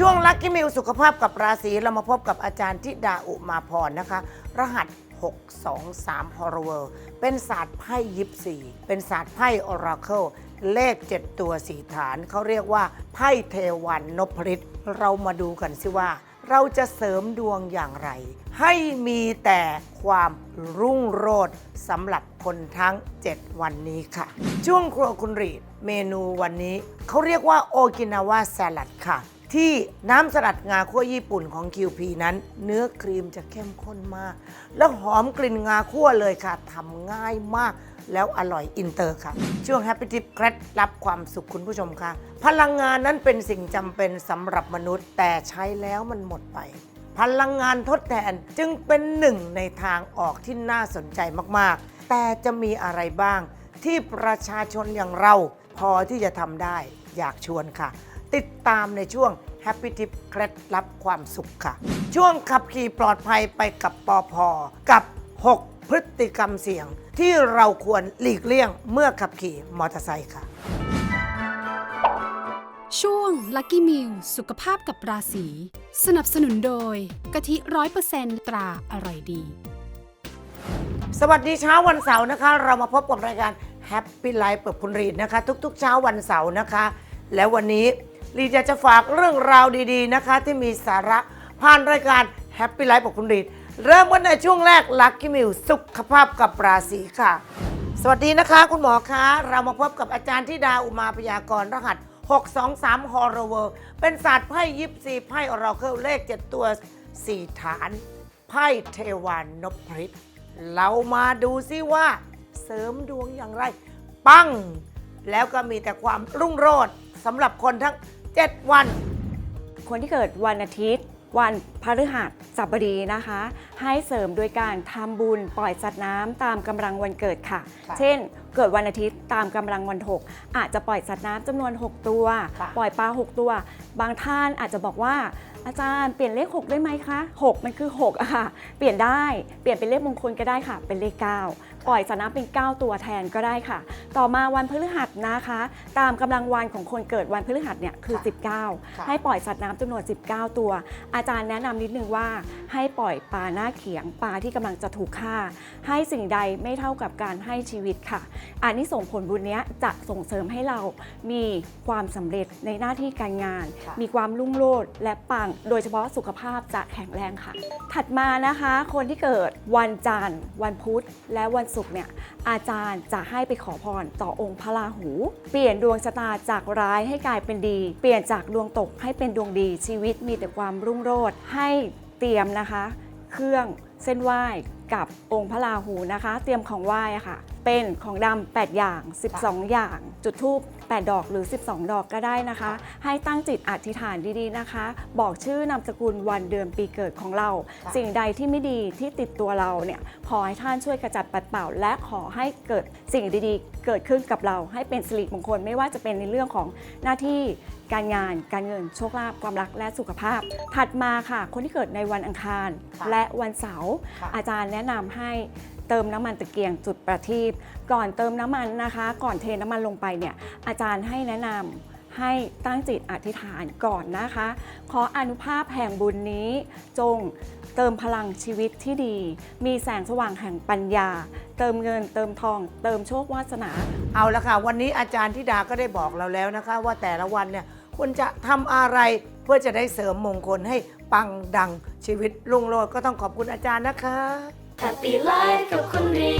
ช่วงลัคกี้มิวสุขภาพกับราศีเรามาพบกับอาจารย์ธิดาอุมาพรนะคะ รหัส 623 h o r o r เป็นศาสตร์ไพ่ยิปซีเป็นศาสตร์ไพ่ออราเคิลเลข 7 ตัวสีฐานเขาเรียกว่าไพ่เทวันนพฤทธิ์เรามาดูกันสิว่า เราจะเสริมดวงอย่างไร ให้มีแต่ความรุ่งโรจน์สำหรับคนทั้ง 7 วันนี้ค่ะ ช่วงครัวคุณรีดเมนูวันนี้เขาเรียกว่าโอกินาวาสลัดค่ะ ที่น้ำสลัดงาคั่วญี่ปุ่นของ QP นั้น เนื้อครีมจะเข้มข้นมาก แล้วหอมกลิ่นงาคั่วเลยค่ะทำง่ายมาก แล้วอร่อยอินเตอร์ค่ะ ช่วง Happy Tip เคล็ดลับความสุขคุณผู้ชมค่ะ พลังงานนั้นเป็นสิ่งจำเป็นสำหรับมนุษย์ แต่ใช้แล้วมันหมดไป พลังงานทดแทนจึงเป็นหนึ่งในทางออกที่น่าสนใจมากๆ แต่จะมีอะไรบ้าง ที่ประชาชนอย่างเราพอที่จะทำได้อยากชวนค่ะ ติดตามในช่วง Happy Tip เคล็ดลับความสุขค่ะ ช่วงขับขี่ปลอดภัยไปกับปอพอกับ 6 พฤติกรรมเสี่ยง ที่เราควรหลีกเลี่ยงเมื่อขับขี่มอเตอร์ไซค์ค่ะ ช่วง Lucky Meal สุขภาพกับราศีสนับสนุนโดยกะทิร้อยเปอร์เซนตราอร่อยดี สวัสดีเช้าวันเสาร์นะคะ เรามาพบกับรายการ Happy Life กับคุณรีดนะคะ ทุกๆ เช้าวันเสาร์นะคะ แล้ววันนี้ รีดอยากจะฝากเรื่องราวดีๆนะคะ ที่มีสาระผ่านรายการ Happy Life กับคุณรีดเริ่มกันในช่วงแรก Lucky Meal สุขภาพกับราศีค่ะ สวัสดีนะคะ คุณหมอคะ เรามาพบกับอาจารย์ธิดาอุมาพยากรรหัส 623ฮอร์เวอร์เป็นศาสตร์ไพ่ยิปซีไพ่ออราเคิลเลข 7 ตัว 4 ฐาน ไพ่เทวานนพฤทธิ์เรามาดูซิว่าเสริมดวงอย่างไร ปัง แล้วก็มีแต่ความรุ่งโรจน์สำหรับคนทั้ง 7 วัน คนที่เกิดวันอาทิตย์ วันพฤหัสบดีนะคะ ให้เสริมโดยการทำบุญปล่อยสัตว์น้ำตามกำลังวันเกิดค่ะ ค่ะ เช่น เกิดวันอาทิตย์ตามกำลังวันหกอาจจะปล่อยสัตว์น้ำจำนวน 6 ตัว ค่ะ ปล่อยปลา 6 ตัว บางท่านอาจจะบอกว่า อาจารย์เปลี่ยนเลข 6 ได้ไหมคะ6มันคือ6อะค่ะ เปลี่ยนได้ เปลี่ยนเป็นเลขมงคลก็ได้ค่ะ เป็นเลข 9 ปล่อยสัตว์น้ำเป็น 9 ตัวแทนก็ได้ค่ะ ต่อมาวันพฤหัสนะคะ ตามกำลังวันของคนเกิดวันพฤหัสเนี่ยคือค่ะ19 ให้ปล่อยสัตว์น้ำจำนวน 19 ตัว อาจารย์แนะนำนิดนึงว่า ให้ปล่อยปลาหน้าเขียงปลาที่กำลังจะถูกฆ่า ให้สิ่งใดไม่เท่ากับการให้ชีวิตค่ะอันนี้ส่งผลบุญเนี้ยจะส่งเสริมให้เรามีความสำเร็จในหน้าที่การงานค่ะมีความรุ่งโรจน์และปังโดยเฉพาะสุขภาพจะแข็งแรงค่ะ ถัดมานะคะ คนที่เกิดวันจันทร์ วันพุธ และวันศุกร์เนี่ยอาจารย์จะให้ไปขอพรต่อองค์พระราหู เปลี่ยนดวงชะตาจากร้ายให้กลายเป็นดี เปลี่ยนจากดวงตกให้เป็นดวงดี ชีวิตมีแต่ความรุ่งโรจน์ให้เตรียมนะคะ เครื่องเส้นไหว้กับองค์พระราหูนะคะ เตรียมของไหว้ค่ะ เป็นของดำ8อย่าง 12 อย่าง จุดทูป 8 ดอกหรือ 12 ดอกก็ได้นะคะ ให้ตั้งจิตอธิษฐานดีๆนะคะ บอกชื่อนามสกุลวันเดือนปีเกิดของเราค่ะสิ่งใดที่ไม่ดีที่ติดตัวเราเนี่ยขอให้ท่านช่วยขจัดปัดเป่า และขอให้เกิดสิ่งดีๆ เกิดขึ้นกับเรา ให้เป็นสิริมงคลไม่ว่าจะเป็นในเรื่องของหน้าที่การงาน การเงิน โชคลาภ ความรัก และสุขภาพ ถัดมาค่ะ คนที่เกิดในวันอังคารค่ะและวันเสาร์ค่ะอาจารย์แนะนำให้ เติมน้ำมันตะเกียงจุดประทีปก่อนเติมน้ำมันนะคะ ก่อนเทน้ำมันลงไปเนี่ยอาจารย์ให้แนะนำให้ตั้งจิตอธิษฐานก่อนนะคะ ขออนุภาพแห่งบุญนี้ จงเติมพลังชีวิตที่ดี มีแสงสว่างแห่งปัญญา เติมเงินเติมทอง เติมโชควาสนา เอาละค่ะ วันนี้อาจารย์ธิดาก็ได้บอกเราแล้วนะคะ ว่าแต่ละวันเนี่ยควรจะทำอะไรเพื่อจะได้เสริมมงคลให้ปังดังชีวิตรุ่งโรจน์ก็ต้องขอบคุณอาจารย์นะคะ Happy Life กับคุณรี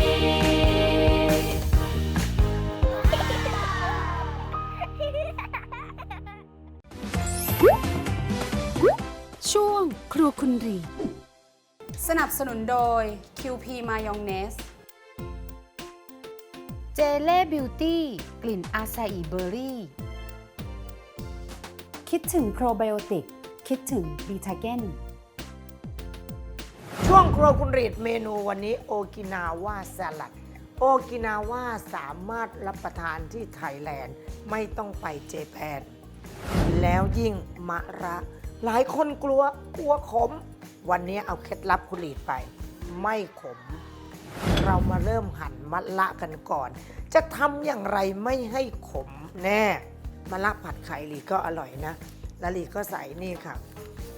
ช่วงครัวคุณรี สนับสนุนโดย QP มายองเนสเจเล่บิวตี้กลิ่นอาซาอิเบอร์รี่ คิดถึงโปรไบโอติก คิดถึงบีทาเกน ช่วงครัวคุณรีดเมนูวันนี้โอกินาว่าสลัด โอกินาว่าสามารถรับประทานที่ไทยแลนด์ ไม่ต้องไปเจแปนแล้วยิ่งมะระ หลายคนกลัวกลัวขม วันนี้เอาเคล็ดลับคุณหลีดไป ไม่ขม เรามาเริ่มหั่นมะละกันก่อน จะทำอย่างไรไม่ให้ขมแน่มะละผัดไข่หลีก็อร่อยนะ แล้วหลีก็ใส่นี่ค่ะ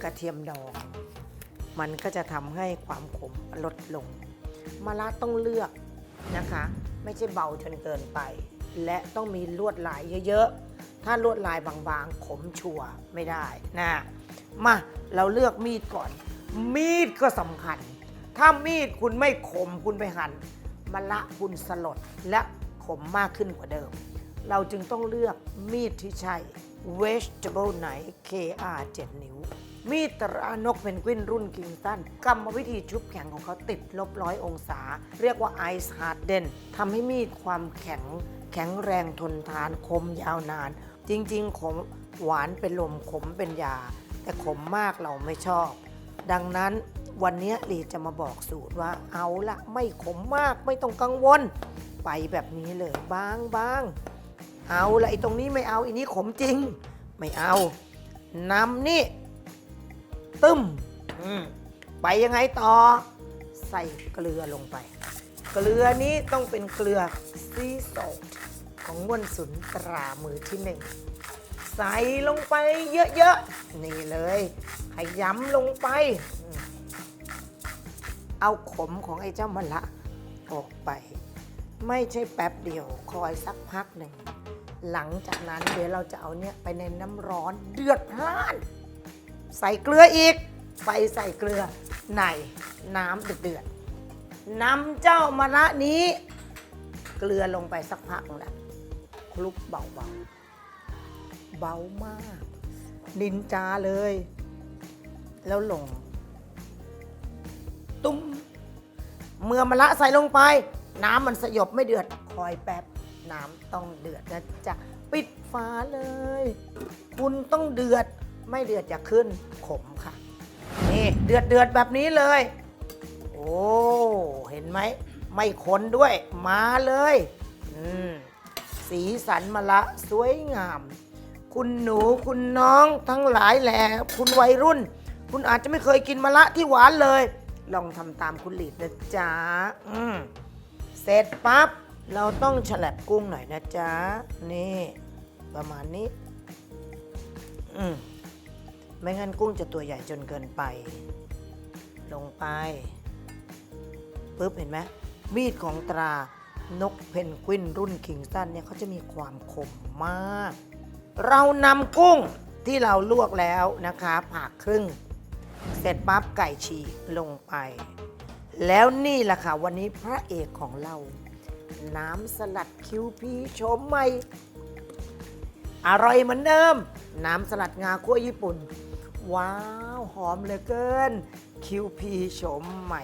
กระเทียมดอง มันก็จะทำให้ความขมลดลงมะละต้องเลือกนะคะ ไม่ใช่เบาจนเกินไป และต้องมีลวดลายเยอะๆ ถ้าลวดลายบางๆ ขมชัวไม่ได้นะมาเราเลือกมีดก่อน มีดก็สำคัญ ถ้ามีดคุณไม่คมคุณไปหั่นมะละคุณสลดและขมมากขึ้นกว่าเดิม เราจึงต้องเลือกมีดที่ใช่ vegetable knife KR 7 นิ้ว มีดตรานกเพนกวินรุ่นกิงตันกรรมวิธีชุบแข็งของเขาติดลบร้อยองศา เรียกว่า Ice Harden ทำให้มีดความแข็ง แข็งแรงทนทานคมยาวนาน จริงๆ ขมหวานเป็นลมขมเป็นยา แต่ขมมากเราไม่ชอบ ดังนั้นวันนี้ลีจะมาบอกสูตรว่าเอาละไม่ขมมากไม่ต้องกังวล ไปแบบนี้เลยบางบางเอาละไอ้ตรงนี้ไม่เอาอันนี้ขมจริง ไม่เอานำนี่ ตึ้มอืมไปยังไงต่อ ใส่เกลือลงไป เกลือนี้ต้องเป็นเกลือซีโซลของง่วนสุนตรามือที่หนึ่งใส่ลงไปเยอะๆ นี่เลย ขยำลงไปอืมเอาขมของไอ้เจ้ามะละออกไป ไม่ใช่แป๊บเดียวคอยสักพักหนึ่ง หลังจากนั้นเดี๋ยวเราจะเอาเนี่ยไปในน้ำร้อนเดือดพล่าน ใส่เกลืออีก ไปใส่เกลือในน้ำเดือดๆนำเจ้ามะละนี้ เกลือลงไปสักพักนึงแหละคลุกเบาๆ เบามาก นินจาเลย แล้วลง ตุ้มเมื่อมะละใส่ลงไป น้ำมันสยบไม่เดือด คอยแป๊บ น้ำต้องเดือดนะจ๊ะ ปิดฝาเลย คุณต้องเดือด ไม่เดือดจะขึ้นขมค่ะ นี่เดือดเดือดแบบนี้เลย โอ้เห็นไหม ไม่คนด้วยมาเลยอืมสีสันมะละสวยงาม คุณหนูคุณน้องทั้งหลายแหล่คุณวัยรุ่น คุณอาจจะไม่เคยกินมะละที่หวานเลย ลองทำตามคุณหลีดนะจ๊ะอืมเสร็จปั๊บเราต้องฉลับกุ้งหน่อยนะจ๊ะ นี่ ประมาณนี้ อืม ไม่งั้นกุ้งจะตัวใหญ่จนเกินไป ลงไปปุ๊บเห็นไหมมีดของตรานกเพนกวินรุ่นคิงตันเนี่ยเขาจะมีความคมมาก เรานำกุ้งที่เราลวกแล้วนะคะผ่าครึ่ง เสร็จปั๊บไก่ฉีกลงไป แล้วนี่แหละค่ะ วันนี้พระเอกของเรา น้ำสลัดคิวพีโฉมใหม่ อร่อยเหมือนเดิม น้ำสลัดงาคั่วญี่ปุ่น ว้าว หอมเหลือเกินคิวพีโฉมใหม่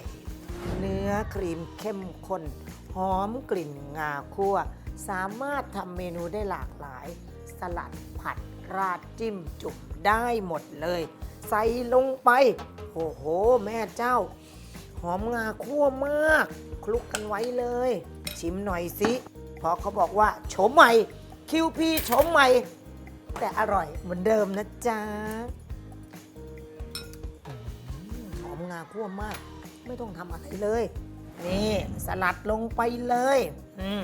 เนื้อครีมเข้มข้น หอมกลิ่นงาคั่ว สามารถทำเมนูได้หลากหลาย สลัดผัดราดจิ้มจุ่มได้หมดเลย ใส่ลงไป โอ้โห แม่เจ้า หอมงาคั่วมาก คลุกกันไว้เลย ชิมหน่อยสิเพราะเขาบอกว่าโฉมใหม่คิวพีโฉมใหม่ แต่อร่อยเหมือนเดิมนะจ๊ะ งาคั่วมาก ไม่ต้องทำอะไรเลย นี่สลัดลงไปเลย อืม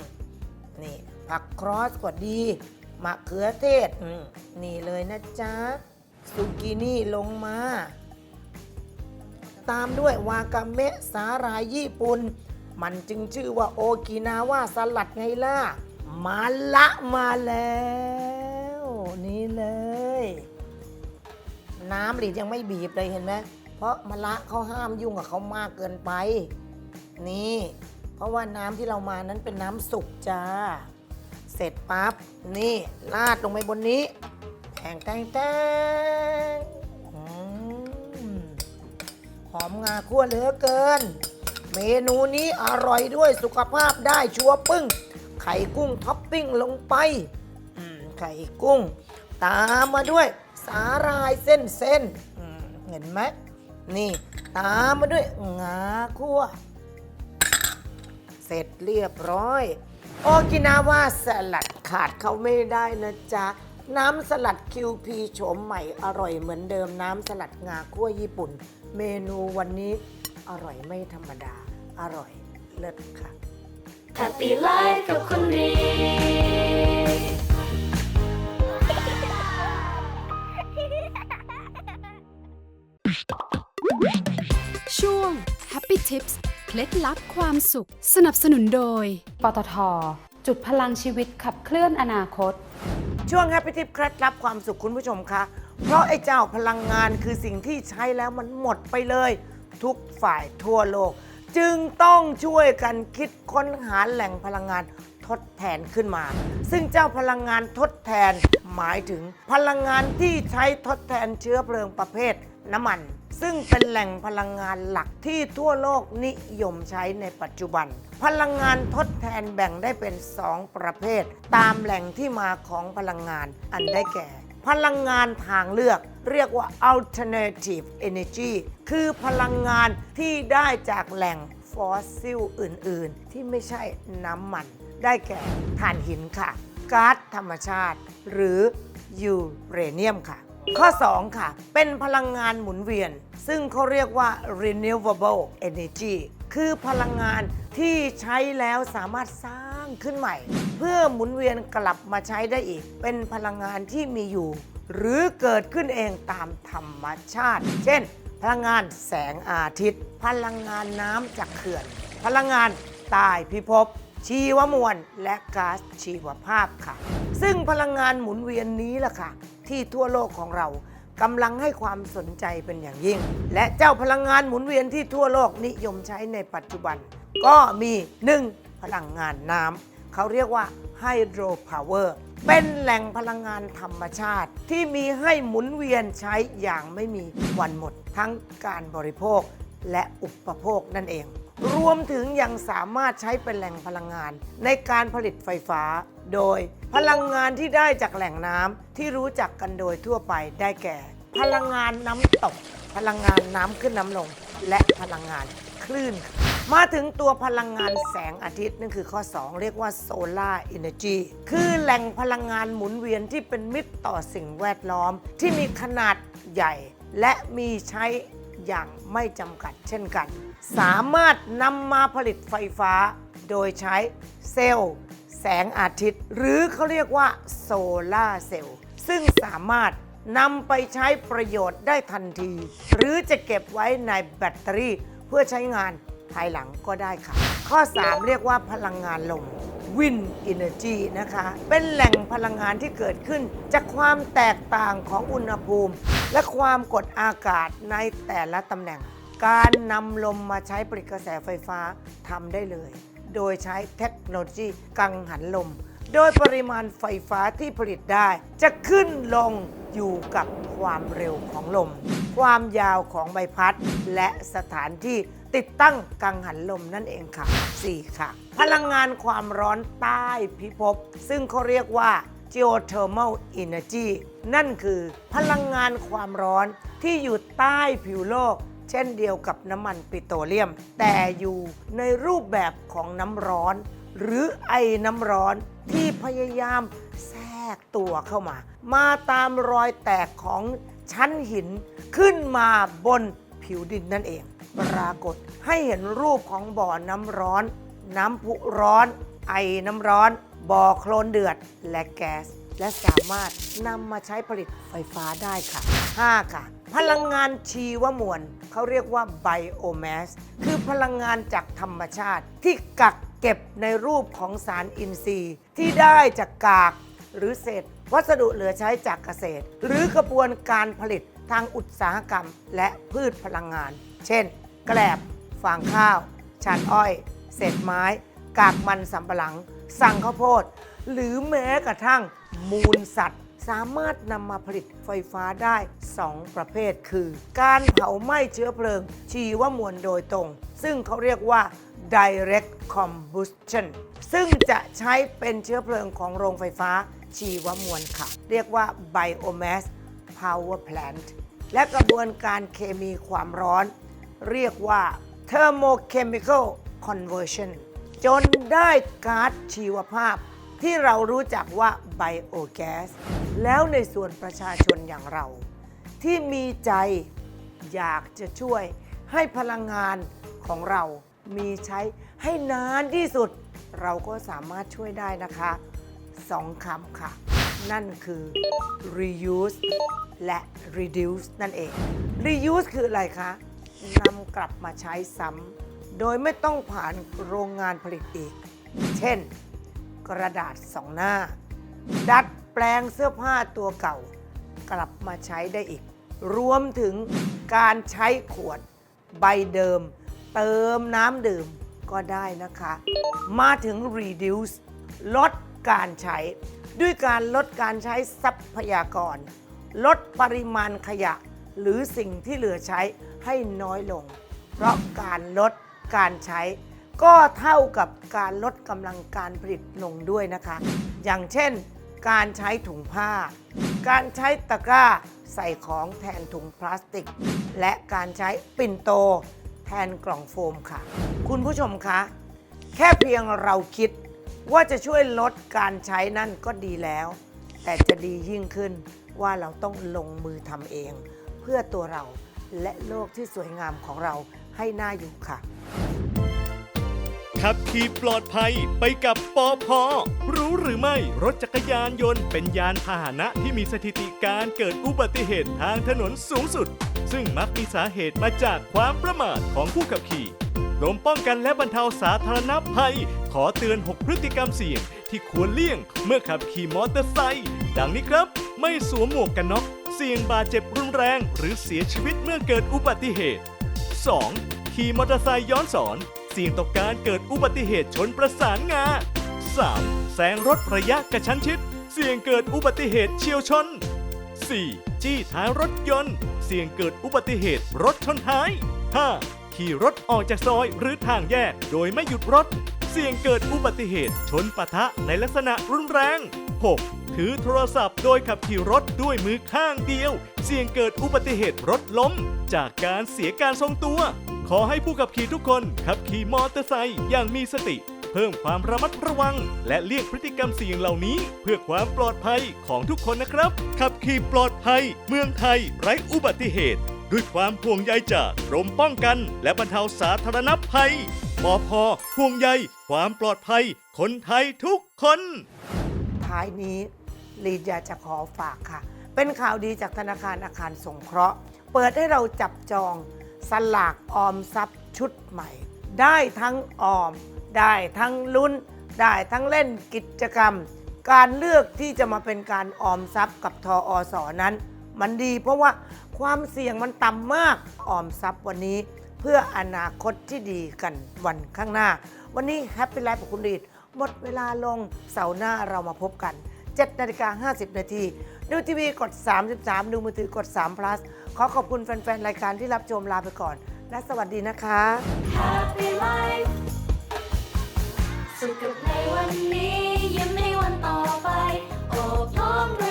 นี่ผักครอสก็ดีมะเขือเทศอืมนี่เลยนะจ๊ะซูกินี่ลงมา ตามด้วยวากาเมะสาหร่ายญี่ปุ่น มันจึงชื่อว่าโอกินาว่าสลัดไงล่ะ มาละมาแล้ว นี่เลย น้ำหลีดยังไม่บีบเลยเห็นไหม เพราะมะละเขาห้ามยุ่งกับเขามากเกินไป นี่ เพราะว่าน้ำที่เรามานั้นเป็นน้ำสุกจ้า เสร็จปั๊บนี่ราดลงไปบนนี้แทงแตงแตงหอมงาคั่วเหลือเกิน เมนูนี้อร่อยด้วยสุขภาพได้ชัวร์ปึ้ง ไข่กุ้งท็อปปิ้งลงไปไข่กุ้ง ตามมาด้วยสาหร่ายเส้นเส้นๆเห็นไหม นี่ ตามมาด้วยงาคั่ว เสร็จเรียบร้อย โอกินาว่าสลัดขาดเขาไม่ได้นะจ๊ะ น้ำสลัดคิวพีโฉมใหม่อร่อยเหมือนเดิมน้ำสลัดงาคั่วญี่ปุ่น เมนูวันนี้อร่อยไม่ธรรมดา อร่อยเลิศค่ะ Happy Life กับคุณรี ช่วง Happy Tips เคล็ดลับความสุข สนับสนุนโดย ปตท จุดพลังชีวิตขับเคลื่อนอนาคต ช่วง Happy Tip เคล็ดลับความสุขคุณผู้ชมคะ เพราะไอ้เจ้าพลังงานคือสิ่งที่ใช้แล้วมันหมดไปเลย ทุกฝ่ายทั่วโลก จึงต้องช่วยกันคิดค้นหาแหล่งพลังงานทดแทนขึ้นมา ซึ่งเจ้าพลังงานทดแทนหมายถึงพลังงานที่ใช้ทดแทนเชื้อเพลิงประเภทน้ำมัน ซึ่งเป็นแหล่งพลังงานหลักที่ทั่วโลกนิยมใช้ในปัจจุบัน พลังงานทดแทนแบ่งได้เป็น 2 ประเภท ตามแหล่งที่มาของพลังงานอันได้แก่ พลังงานทางเลือก เรียกว่า alternative energy คือพลังงานที่ได้จากแหล่งฟอสซิลอื่น ๆ ที่ไม่ใช่น้ำมัน ได้แก่ถ่านหินค่ะก๊าซธรรมชาติ หรือยูเรเนียมค่ะ ข้อ 2 ค่ะ เป็นพลังงานหมุนเวียน ซึ่งเขาเรียกว่า renewable energy คือพลังงานที่ใช้แล้วสามารถสร้างขึ้นใหม่ เพื่อหมุนเวียนกลับมาใช้ได้อีก เป็นพลังงานที่มีอยู่ หรือเกิดขึ้นเองตามธรรมชาติ เช่น พลังงานแสงอาทิตย์ พลังงานน้ำจากเขื่อน พลังงานใต้พิภพชีวมวลและก๊าซชีวภาพค่ะ ซึ่งพลังงานหมุนเวียนนี้ล่ะค่ะ ที่ทั่วโลกของเรากำลังให้ความสนใจเป็นอย่างยิ่ง และเจ้าพลังงานหมุนเวียนที่ทั่วโลกนิยมใช้ในปัจจุบัน ก็มี 1. พลังงานน้ำเขาเรียกว่าไฮโดรพาวเวอร์เป็นแหล่งพลังงานธรรมชาติ ที่มีให้หมุนเวียนใช้อย่างไม่มีวันหมด ทั้งการบริโภคและอุปโภคนั่นเอง รวมถึงยังสามารถใช้เป็นแหล่งพลังงาน ในการผลิตไฟฟ้า โดยพลังงานที่ได้จากแหล่งน้ำที่รู้จักกันโดยทั่วไปได้แก่ พลังงานน้ำตก พลังงานน้ำขึ้นน้ำลง และพลังงานคลื่น มาถึงตัวพลังงานแสงอาทิตย์นั่นคือข้อ 2 เรียกว่าโซลาร์ Energy คือแหล่งพลังงานหมุนเวียนที่เป็นมิตรต่อสิ่งแวดล้อม ที่มีขนาดใหญ่ และมีใช้อย่างไม่จำกัดเช่นกัน สามารถนำมาผลิตไฟฟ้า โดยใช้เซลล์ แสงอาทิตย์ หรือเขาเรียกว่าโซลาเซลล์ซึ่งสามารถนำไปใช้ประโยชน์ได้ทันที หรือจะเก็บไว้ในแบตเตอรี่ เพื่อใช้งานภายหลังก็ได้ค่ะ ข้อ 3 เรียกว่าพลังงานลม Wind Energy นะคะ เป็นแหล่งพลังงานที่เกิดขึ้น จากความแตกต่างของอุณหภูมิ และความกดอากาศในแต่ละตำแหน่ง การนำลมมาใช้ผลิตกระแสไฟฟ้าทำได้เลย โดยใช้เทคโนโลยีกังหันลม โดยปริมาณไฟฟ้าที่ผลิตได้ จะขึ้นลงอยู่กับความเร็วของลม ความยาวของใบพัด และสถานที่ติดตั้งกังหันลมนั่นเองค่ะ 4 ค่ะ พลังงานความร้อนใต้พิภพ ซึ่งเขาเรียกว่า geothermal energy นั่นคือพลังงานความร้อนที่อยู่ใต้ผิวโลก เช่นเดียวกับน้ำมันปิโตรเลียม แต่อยู่ในรูปแบบของน้ำร้อน หรือไอน้ำร้อนที่พยายามแทรกตัวเข้ามา มาตามรอยแตกของชั้นหินขึ้นมาบนผิวดินนั่นเอง ปรากฏให้เห็นรูปของบ่อน้ำร้อน น้ำพุร้อน ไอน้ำร้อน บ่อโคลนเดือดและแก๊ส และสามารถนำมาใช้ผลิตไฟฟ้าได้ค่ะ 5 ค่ะ พลังงานชีวมวลเขาเรียกว่าไบโอแมสคือพลังงานจากธรรมชาติ ที่กักเก็บในรูปของสารอินทรีย์ ที่ได้จากกากหรือเศษ วัสดุเหลือใช้จากเกษตร หรือกระบวนการผลิตทางอุตสาหกรรม และพืชพลังงาน เช่น แกลบฟางข้าวชานอ้อย เศษไม้ กากมันสำปะหลัง สั่งข้าวโพด หรือแม้กระทั่งมูลสัตว์ สามารถนำมาผลิตไฟฟ้าได้ 2 ประเภทคือ การเผาไหม้เชื้อเพลิง ชีวมวลโดยตรง ซึ่งเขาเรียกว่า direct combustion ซึ่งจะใช้เป็นเชื้อเพลิงของโรงไฟฟ้าชีวมวลค่ะ เรียกว่า biomass power plant และกระบวนการเคมีความร้อน เรียกว่า thermochemical conversion จนได้ก๊าซชีวภาพ ที่เรารู้จักว่าไบโอแก๊สแล้วในส่วนประชาชนอย่างเรา ที่มีใจอยากจะช่วยให้พลังงานของเรามีใช้ให้นานที่สุด เราก็สามารถช่วยได้นะคะสองคำค่ะ นั่นคือ reuse และ reduce นั่นเอง reuse คืออะไรคะนำกลับมาใช้ซ้ำโดยไม่ต้องผ่านโรงงานผลิตอีก เช่น กระดาษสองหน้า ดัดแปลงเสื้อผ้าตัวเก่า กลับมาใช้ได้อีก รวมถึงการใช้ขวดใบเดิม เติมน้ำดื่มก็ได้นะคะ มาถึง reduce ลดการใช้ ด้วยการลดการใช้ทรัพยากร ลดปริมาณขยะ หรือสิ่งที่เหลือใช้ให้น้อยลง เพราะการลดการใช้ ก็เท่ากับการลดกำลังการผลิตลงด้วยนะคะ อย่างเช่น การใช้ถุงผ้า การใช้ตะกร้าใส่ของแทนถุงพลาสติก และการใช้ปิ่นโต แทนกล่องโฟมค่ะ คุณผู้ชมคะ แค่เพียงเราคิดว่าจะช่วยลดการใช้นั่นก็ดีแล้ว แต่จะดียิ่งขึ้นว่าเราต้องลงมือทำเอง เพื่อตัวเราและโลกที่สวยงามของเราให้น่าอยู่ค่ะ ขับขี่ปลอดภัยไปกับปอพอรู้หรือไม่รถจักรยานยนต์เป็นยานพาหนะที่มีสถิติการเกิดอุบัติเหตุทางถนนสูงสุด ซึ่งมักมีสาเหตุมาจากความประมาทของผู้ขับขี่กรมป้องกันและบรรเทาสาธารณภัย ขอเตือน 6 พฤติกรรมเสี่ยง ที่ควรเลี่ยงเมื่อขับขี่มอเตอร์ไซค์ดังนี้ครับ ไม่สวมหมวกกันน็อกเสี่ยงบาดเจ็บรุนแรง หรือเสียชีวิตเมื่อเกิดอุบัติเหตุ 2. ขี่มอเตอร์ไซค์ย้อนสอน เสี่ยงต่อการเกิดอุบัติเหตุชนประสานงา 3. แซงรถระยะกระชั้นชิด เสี่ยงเกิดอุบัติเหตุเฉียวชน 4. จี้ท้ายรถยนต์ เสี่ยงเกิดอุบัติเหตุรถชนท้าย 5. ขี่รถออกจากซอยหรือทางแยกโดยไม่หยุดรถ เสี่ยงเกิดอุบัติเหตุชนปะทะในลักษณะรุนแรง 6. ถือโทรศัพท์โดยขับขี่รถด้วยมือข้างเดียว เสี่ยงเกิดอุบัติเหตุรถล้ม จากการเสียการทรงตัว ขอให้ผู้ขับขี่ทุกคนขับขี่มอเตอร์ไซค์อย่างมีสติ เพิ่มความระมัดระวัง และเลี่ยงพฤติกรรมเสี่ยงเหล่านี้ เพื่อความปลอดภัยของทุกคนนะครับ ขับขี่ปลอดภัย เมืองไทย ไร้อุบัติเหตุ ด้วยความห่วงใยจากกรมป้องกัน และบรรเทาสาธารณภัยปอพห่วงใย ความปลอดภัย คนไทยทุกคน ท้ายนี้ลีดอยากจะขอฝากค่ะ เป็นข่าวดีจากธนาคารอาคารสงเคราะห์ เปิดให้เราจับจอง สลากออมทรัพย์ชุดใหม่ ได้ทั้งออม ได้ทั้งลุ้น ได้ทั้งเล่นกิจกรรม การเลือกที่จะมาเป็นการออมทรัพย์กับทออสอนั้น มันดีเพราะว่าความเสี่ยงมันต่ำมากออมทรัพย์วันนี้ เพื่ออนาคตที่ดีกันวันข้างหน้า วันนี้แฮปปี้ไลฟ์กับคุณรีดหมดเวลาลงเสาร์หน้าเรามาพบกัน7นาฬิกา50 นาที ดูทีวีกด 33 ดูมือถือกด3 plus ขอขอบคุณแฟน ๆ รายการที่รับชมลาไปก่อน และสวัสดีนะคะ Happy Life สุขกับในวันนี้ยิ้มให้วันต่อไป โอบพร้อมด้ย